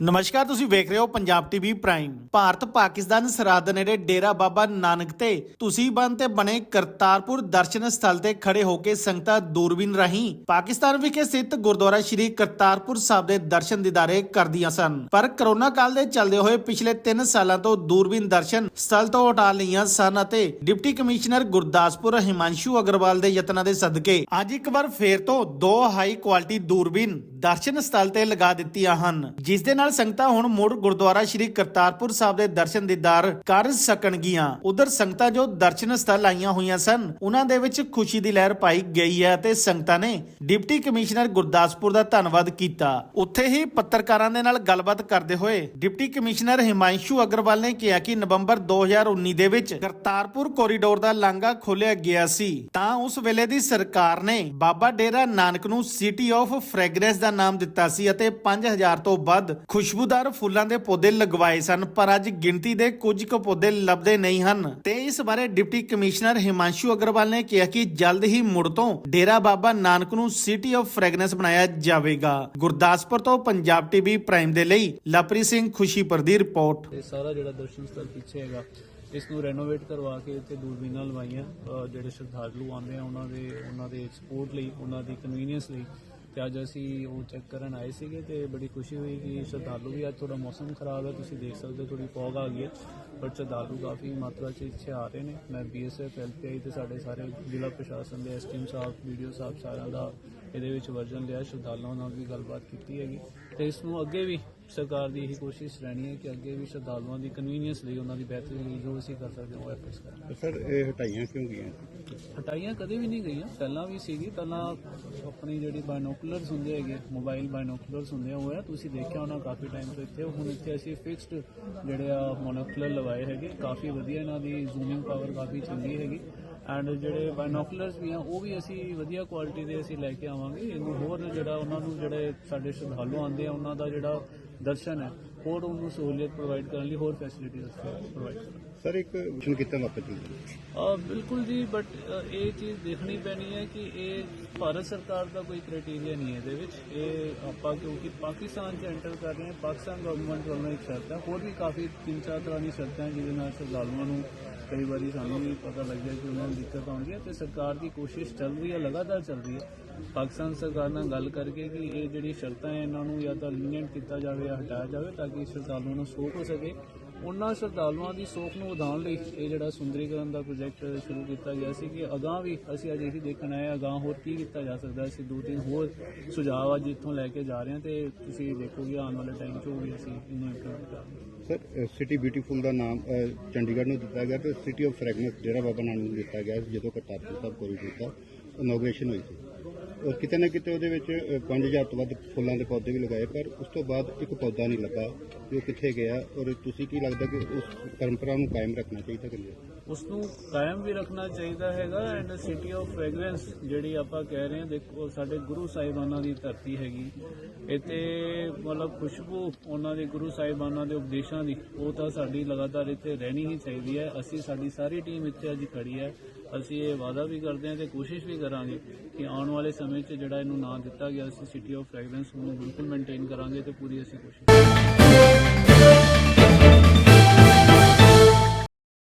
ਨਮਸਕਾਰ, ਤੁਸੀਂ ਵੇਖ ਰਹੇ ਹੋ ਪੰਜਾਬ ਟੀਵੀ ਪ੍ਰਾਈਮ। ਭਾਰਤ, ਪਾਕਿਸਤਾਨ, ਸਰਹੱਦ ਨੇੜੇ ਡੇਰਾ ਬਾਬਾ ਨਾਨਕ ਤੇ ਤੁਸੀਂ ਬੰਨ ਤੇ ਬਣੇ ਕਰਤਾਰਪੁਰ ਦਰਸ਼ਨ ਸਥਲ ਤੇ ਖੜੇ ਹੋ ਕੇ ਸੰਗਤਾਂ ਦੂਰਬੀਨ ਰਾਹੀਂ ਪਾਕਿਸਤਾਨ ਵਿਖੇ ਸਥਿਤ ਗੁਰਦੁਆਰਾ ਸ਼੍ਰੀ ਕਰਤਾਰਪੁਰ ਸਾਹਿਬ ਦੇ ਦਰਸ਼ਨ ਦਿਦਾਰੇ ਕਰਦੀਆਂ ਸਨ। ਪਰ ਕਰੋਨਾ ਕਾਲ ਦੇ ਚੱਲਦੇ ਹੋਏ ਪਿਛਲੇ 3 ਸਾਲਾਂ ਤੋਂ ਦੂਰਬੀਨ ਦਰਸ਼ਨ ਸਥਲ ਤੋਂ ਹਟਾ ਲਈਆਂ ਸਨ ਅਤੇ ਡਿਪਟੀ ਕਮਿਸ਼ਨਰ ਗੁਰਦਾਸਪੁਰ ਹਿਮਾਂਸ਼ੂ ਅਗਰਵਾਲ ਦੇ ਯਤਨਾਂ ਦੇ ਸਦਕੇ ਅੱਜ ਇੱਕ ਵਾਰ ਫੇਰ ਤੋਂ ਦੋ ਹਾਈ ਕੁਆਲਿਟੀ ਦੂਰਬੀਨ ਦਰਸ਼ਨ ਸਥਲ ਤੇ ਲਗਾ ਦਿੱਤੀਆਂ ਹਨ, ਜਿਸ ਦੇ ਨਾਲ ਸੰਗਤਾਂ ਹੁਣ ਮੁੜ ਗੁਰਦੁਆਰਾ ਸ਼੍ਰੀ ਕਰਤਾਰਪੁਰ ਸਾਹਿਬ ਦੇ ਦਰਸ਼ਨ ਦੀਦਾਰ ਕਰ ਸਕਣਗੀਆਂ। ਉਧਰ ਸੰਗਤਾਂ ਜੋ ਦਰਸ਼ਨ ਸਥਲ ਆਈਆਂ ਹੋਈਆਂ ਸਨ, ਉਹਨਾਂ ਦੇ ਵਿੱਚ ਖੁਸ਼ੀ ਦੀ ਲਹਿਰ ਪਾਈ ਗਈ ਹੈ ਤੇ ਸੰਗਤਾਂ ਨੇ ਡਿਪਟੀ ਕਮਿਸ਼ਨਰ ਗੁਰਦਾਸਪੁਰ ਦਾ ਧੰਨਵਾਦ ਕੀਤਾ। ਉੱਥੇ ਹੀ ਪੱਤਰਕਾਰਾਂ ਦੇ ਨਾਲ ਗੱਲਬਾਤ ਕਰਦੇ ਹੋਏ ਡਿਪਟੀ ਕਮਿਸ਼ਨਰ ਹਿਮਾਂਸ਼ੂ ਅਗਰਵਾਲ ਨੇ ਕਿਹਾ ਕਿ ਨਵੰਬਰ 2019 ਦੇ ਵਿੱਚ ਕਰਤਾਰਪੁਰ ਕੋਰੀਡੋਰ ਦਾ ਲਾਂਘਾ ਖੋਲਿਆ ਗਿਆ ਸੀ। ਤਾਂ ਉਸ ਵੇਲੇ ਦੀ ਸਰਕਾਰ ਨੇ ਬਾਬਾ ਡੇਰਾ ਨਾਨਕ ਨੂੰ ਸਿਟੀ ਆਫ ਫ੍ਰੈਗਰੈਂਸ ਦਾ ਨਾਮ ਦਿੱਤਾ ਸੀ ਅਤੇ 5000 ਤੋਂ ਵੱਧ ਖੁਸ਼ਬੂਦਾਰ ਫੁੱਲਾਂ ਦੇ ਪੌਦੇ ਲਗਵਾਏ ਸਨ, ਪਰ ਅੱਜ ਗਿਣਤੀ ਦੇ ਕੁਝ ਕੁ ਪੌਦੇ ਲੱਭਦੇ ਨਹੀਂ ਹਨ। ਤੇ ਇਸ ਬਾਰੇ ਡਿਪਟੀ ਕਮਿਸ਼ਨਰ ਹਿਮਾਂਸ਼ੂ ਅਗਰਵਾਲ ਨੇ ਕਿਹਾ ਕਿ ਜਲਦ ਹੀ ਮੁੜ ਤੋਂ ਡੇਰਾ ਬਾਬਾ ਨਾਨਕ ਨੂੰ ਸਿਟੀ ਆਫ ਫ੍ਰੈਗਰੈਂਸ ਬਣਾਇਆ ਜਾਵੇਗਾ। ਗੁਰਦਾਸਪੁਰ ਤੋਂ ਪੰਜਾਬ ਟੀਵੀ ਪ੍ਰਾਈਮ ਦੇ ਲਈ ਲਪਰੀ ਸਿੰਘ ਖੁਸ਼ੀਪੁਰ ਦੀ ਰਿਪੋਰਟ। ਇਹ ਸਾਰਾ ਜਿਹੜਾ ਦਰਸ਼ਨ ਸਥਲ ਪਿੱਛੇ ਹੈਗਾ, ਇਸ ਨੂੰ ਰੈਨੋਵੇਟ ਕਰਵਾ ਕੇ ਇੱਥੇ ਦੂਰਬੀਨਾਂ ਲਵਾਈਆਂ ਜਿਹੜੇ ਸ਼ਰਧਾਲੂ ਆਉਂਦੇ ਆ, ਉਹਨਾਂ ਦੇ ਉਹਨਾਂ ਦੇ ਸਪੋਰਟ ਲਈ, ਉਹਨਾਂ ਦੀ ਕਨਵੀਨੀਅੰਸ ਲਈ। ਤੇ ਅੱਜ ਅਸੀਂ ਉਹ ਚੈੱਕ ਕਰਨ ਆਏ ਸੀਗੇ ਤੇ ਬੜੀ ਖੁਸ਼ੀ ਹੋਈ ਕਿ ਸ਼ਰਧਾਲੂ ਵੀ ਅੱਜ ਥੋੜਾ ਮੌਸਮ ਖਰਾਬ ਹੈ, ਤੁਸੀਂ ਦੇਖ ਸਕਦੇ ਹੋ ਥੋੜੀ ਫੌਗ ਆ ਗਈ ਹੈ ਪਰ ਸ਼ਰਧਾਲੂ ਕਾਫੀ ਮਾਤਰਾ 'ਚ ਇੱਥੇ ਆ ਰਹੇ ਨੇ। ਮੈਂ ਬੀਐਸਐਫ ਐਲਪੀਆਈ ਤੇ ਸਾਡੇ ਸਾਰੇ ਜ਼ਿਲ੍ਹਾ ਪ੍ਰਸ਼ਾਸਨ ਦੇ ਐਸਟੀਐਮ ਸਾਹਿਬ ਵੀਡੀਓ ਸਾਹਿਬ ਸਾਰਿਆਂ ਦਾ ਇਹਦੇ ਵਿੱਚ ਵਰਜਨ ਲਿਆ, ਸ਼ਰਧਾਲੂਆਂ ਨਾਲ ਵੀ ਗੱਲਬਾਤ ਕੀਤੀ ਹੈਗੀ। ਤੇ ਇਸ ਨੂੰ ਅੱਗੇ ਵੀ ਸਰਕਾਰ ਦੀ ਇਹੀ ਕੋਸ਼ਿਸ਼ ਰਹਿਣੀ ਹੈ ਕਿ ਅੱਗੇ ਵੀ ਸ਼ਰਧਾਲੂਆਂ ਦੀ ਕਨਵੀਨੀਅੰਸ ਲਈ ਉਹਨਾਂ ਦੀ ਬਿਹਤਰੀ ਲਈ ਜੋ ਅਸੀਂ ਕਰ ਸਕਦੇ ਹਾਂ ਉਹ ਐਫਰਟਸ ਕਰਾਂਗੇ। ਸਰ ਇਹ ਹਟਾਈਆਂ ਕਿਉਂ ਗਈਆਂ? ਹਟਾਈਆਂ ਕਦੇ ਵੀ ਨਹੀਂ ਗਈਆਂ। ਪਹਿਲਾਂ ਵੀ ਸੀਗੀ ਪਹਿਲਾਂ ਆਪਣੀ ਜਿਹੜੀ ਬਾਇਨੋਕੂਲਰਸ ਹੁੰਦੇ ਹੈਗੇ ਮੋਬਾਈਲ ਬਾਇਨੋਕੂਲਰਸ ਹੁੰਦੇ ਆ ਉਹ ਆ। ਤੁਸੀਂ ਦੇਖਿਆ ਹੋਣਾ ਕਾਫੀ ਟਾਈਮ ਤੋਂ ਇੱਥੇ। ਹੁਣ ਇੱਥੇ ਅਸੀਂ ਫਿਕਸਡ ਜਿਹੜੇ ਆ ਮੋਨੋਕੂਲਰ ਲਵਾਏ ਹੈਗੇ। ਕਾਫੀ ਵਧੀਆ ਇਹਨਾਂ ਦੀ ਜ਼ੂਮਿੰਗ ਪਾਵਰ ਕਾਫੀ ਚੰਗੀ ਹੈਗੀ। ਐਂਡ ਜਿਹੜੇ ਬਾਇਨੋਕੂਲਰਸ ਵੀ ਆ ਉਹ ਵੀ ਅਸੀਂ ਵਧੀਆ ਕੁਆਲਿਟੀ ਦੇ ਅਸੀਂ ਲੈ ਕੇ ਆਵਾਂਗੇ। ਇਹਨੂੰ ਹੋਰ ਜਿਹੜਾ ਉਹਨਾਂ ਨੂੰ ਜਿਹੜੇ ਸਾਡੇ ਸ਼ਰਧਾਲੂ ਆਉਂਦੇ ਆ ਉਹਨਾਂ ਦਾ ਜਿਹੜਾ ਦਰਸ਼ਨ ਹੈ ਹੋਰ ਉਹਨੂੰ ਸਹੂਲੀਅਤ ਪ੍ਰੋਵਾਈਡ ਕਰਨ ਲਈ ਹੋਰ ਫੈਸਿਲਿਟੀਜ਼ ਪ੍ਰੋਵਾਈਡ ਸਰ ਇੱਕ ਮਿਸ਼ਨ ਕੀਤਾ ਵਾਪਸ ਅ, ਬਿਲਕੁਲ ਜੀ ਬਟ ਇਹ ਚੀਜ਼ ਦੇਖਣੀ ਪੈਣੀ ਹੈ ਕਿ ਇਹ ਭਾਰਤ ਸਰਕਾਰ ਦਾ ਕੋਈ ਕ੍ਰਾਈਟੇਰੀਆ ਨਹੀਂ ਹੈ ਇਹਦੇ ਵਿੱਚ। ਇਹ ਆਪਾਂ ਕਿਉਂਕਿ ਪਾਕਿਸਤਾਨ 'ਚ ਐਂਟਰ ਕਰ ਰਹੇ ਹਾਂ ਪਾਕਿਸਤਾਨ ਗਵਰਨਮੈਂਟ ਵੱਲੋਂ ਇੱਕ ਸ਼ਰਤ ਹੈ। ਹੋਰ ਵੀ ਕਾਫੀ ਤਿੰਨ ਚਾਰ ਤਰ੍ਹਾਂ ਦੀ ਸ਼ਰਤਾਂ ਜਿਹਦੇ ਨਾਲ ਸ਼ਰਧਾਲੂਆਂ ਨੂੰ ਕਈ ਵਾਰੀ ਸਾਨੂੰ ਵੀ ਪਤਾ ਲੱਗਿਆ ਕਿ ਉਹਨਾਂ ਨੂੰ ਦਿੱਕਤ ਆਉਂਦੀ ਹੈ ਤੇ ਸਰਕਾਰ ਦੀ ਕੋਸ਼ਿਸ਼ ਚੱਲ ਰਹੀ ਹੈ, ਲਗਾਤਾਰ ਚੱਲ ਰਹੀ ਹੈ। ਪਾਕਿਸਤਾਨ ਸਰਕਾਰ ਨਾਲ ਗੱਲ ਕਰਕੇ ਕਿ ਇਹ ਜਿਹੜੀ ਸ਼ਰਤਾਂ ਹੈ, ਇਹਨਾਂ ਨੂੰ ਜਾਂ ਤਾਂ ਲੀਨੀਅੰਟ ਕੀਤਾ ਜਾਵੇ ਜਾਂ ਹਟਾਇਆ ਜਾਵੇ ਤਾਂ ਕਿ ਸ਼ਰਧਾਲੂਆਂ ਨੂੰ ਸੋਖ ਹੋ ਸਕੇ। ਉਹਨਾਂ ਸ਼ਰਧਾਲੂਆਂ ਦੀ ਸੋਖ ਨੂੰ ਵਧਾਉਣ ਲਈ ਇਹ ਜਿਹੜਾ ਸੁੰਦਰੀਕਰਨ ਦਾ ਪ੍ਰੋਜੈਕਟ ਸ਼ੁਰੂ ਕੀਤਾ ਗਿਆ ਸੀ ਕਿ ਅਗਾਹ ਵੀ ਅਸੀਂ ਅੱਜ ਇਹੀ ਦੇਖਣ ਆਏ ਹਾਂ, ਅਗਾਹ ਹੋਰ ਕੀ ਕੀਤਾ ਜਾ ਸਕਦਾ ਅਸੀਂ ਦੋ ਤਿੰਨ ਹੋਰ ਸੁਝਾਅ ਅੱਜ ਇੱਥੋਂ ਲੈ ਕੇ ਜਾ ਰਹੇ ਹਾਂ ਤੇ ਤੁਸੀਂ ਦੇਖੋਗੇ ਆਉਣ ਵਾਲੇ ਟਾਈਮ 'ਚ ਉਹ ਵੀ ਅਸੀਂ ਇਹਨੂੰ ਇੰਪਲੀਮੈਂਟ ਕਰਾਂਗੇ। ਸਰ ਸਿਟੀ ਬਿਊਟੀਫੁਲ ਦਾ ਨਾਮ ਚੰਡੀਗੜ੍ਹ ਨੂੰ ਦਿੱਤਾ ਗਿਆ ਤੇ city of fragrance Dera Baba Nanak ਨੂੰ ਦਿੱਤਾ ਗਿਆ ਜਦੋਂ ਕਰਤਾਰਪੁਰ ਸਾਹਿਬ ਕੋਰੀਡੋਰ ਕੀਤਾ ਇਨੋਗ੍ਰੇਸ਼ਨ ਹੋਈ ਸੀ। ਕਿਤੇ ਨਾ ਕਿਤੇ ਉਹਦੇ ਵਿੱਚ ਅ, 5000 ਤੋਂ ਵੱਧ ਫੁੱਲਾਂ ਦੇ ਪੌਦੇ ਵੀ ਲਗਾਏ ਪਰ ਉਸ ਤੋਂ ਬਾਅਦ ਇੱਕ ਪੌਦਾ ਨਹੀਂ ਲੱਗਾ ਕਿ ਉਹ ਕਿੱਥੇ ਗਿਆ? ਔਰ ਤੁਸੀਂ ਕੀ ਲੱਗਦਾ ਕਿ ਉਸ ਪਰੰਪਰਾ ਨੂੰ ਕਾਇਮ ਰੱਖਣਾ ਚਾਹੀਦਾ ਕਿ ਨਹੀਂ? ਉਸ ਨੂੰ ਕਾਇਮ ਵੀ ਰੱਖਣਾ ਚਾਹੀਦਾ ਹੈਗਾ ਐਂਡ ਸਿਟੀ ਆਫ ਫ੍ਰੈਗਰੈਂਸ ਜਿਹੜੀ ਆਪਾਂ ਕਹਿ ਰਹੇ ਹਾਂ ਦੇਖੋ ਸਾਡੇ ਗੁਰੂ ਸਾਹਿਬਾਨਾਂ ਦੀ ਧਰਤੀ ਹੈਗੀ। ਇੱਥੇ ਮਤਲਬ ਖੁਸ਼ਬੂ ਉਹਨਾਂ ਦੇ ਗੁਰੂ ਸਾਹਿਬਾਨਾਂ ਦੇ ਉਪਦੇਸ਼ਾਂ ਦੀ ਉਹ ਤਾਂ ਸਾਡੀ ਲਗਾਤਾਰ ਇੱਥੇ ਰਹਿਣੀ ਹੀ ਚਾਹੀਦੀ ਹੈ। ਅਸੀਂ ਸਾਡੀ ਸਾਰੀ ਟੀਮ ਇੱਥੇ ਅੱਜ ਖੜੀ ਹੈ। ਅਸੀਂ ਇਹ ਵਾਅਦਾ ਵੀ ਕਰਦੇ ਹਾਂ ਤੇ ਕੋਸ਼ਿਸ਼ ਵੀ ਕਰਾਂਗੇ ਕਿ ਆਉਣ ਵਾਲੇ ਸਮੇਂ 'ਚ ਜਿਹੜਾ ਇਹਨੂੰ ਨਾਂ ਦਿੱਤਾ ਗਿਆ ਸੀ ਸਿਟੀ ਆਫ ਫ੍ਰੈਗਰੈਂਸ ਨੂੰ ਬਿਲਕੁਲ ਮੇਨਟੇਨ ਕਰਾਂਗੇ ਤੇ ਪੂਰੀ ਅਸੀਂ ਕੋਸ਼ਿਸ਼